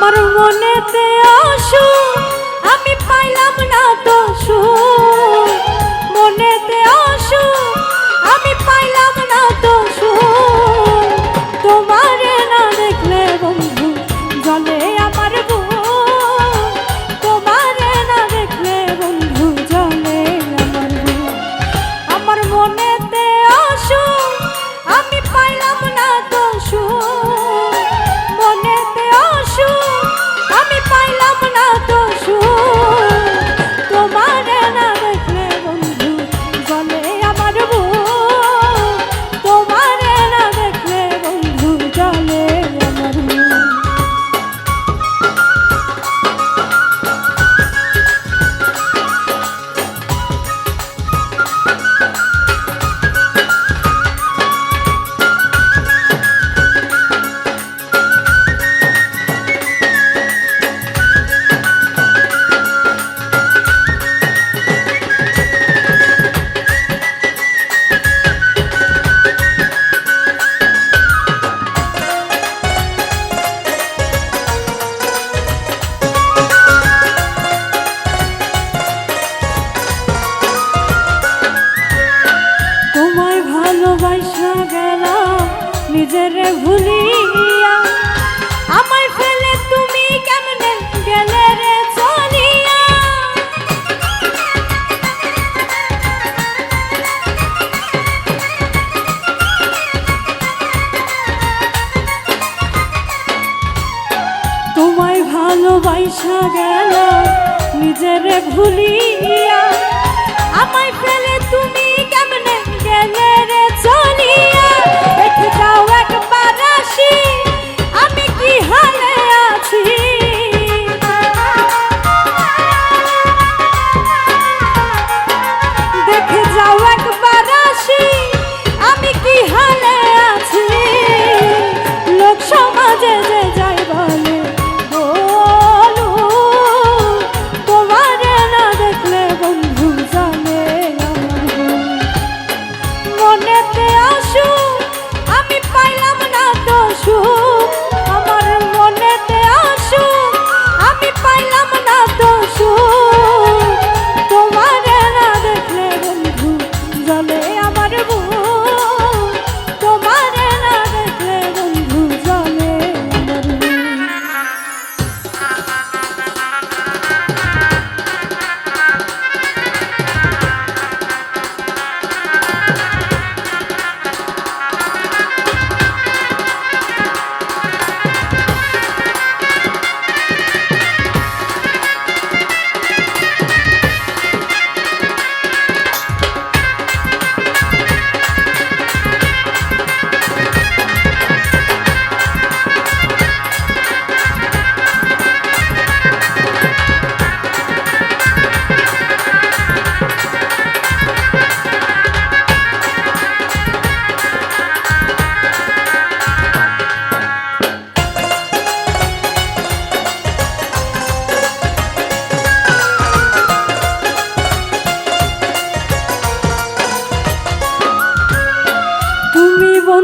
আমার মনেতে আসো আমি পাইলাম না তো সুখ। ভুলিয়া ফেলে তুমি কেমনে গেলে রে তোমায় ভালোবাসা গেল নিজেরে ভুলিয়া আমায় ফেলে তুমি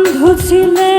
বন্ধু ছিলে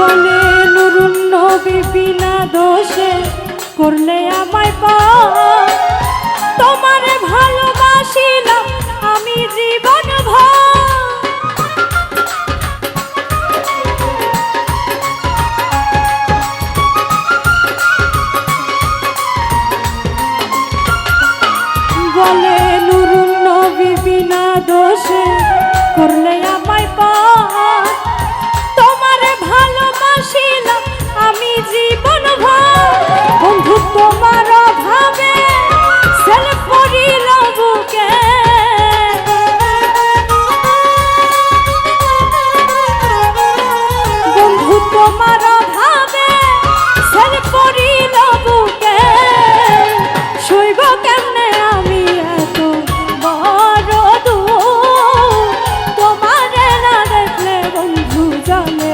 বলে নুরুন নবী বিনা দোষে করলে আমায় পা তোমারে ভালোবাসিলাম আমি জীবন ভর Dame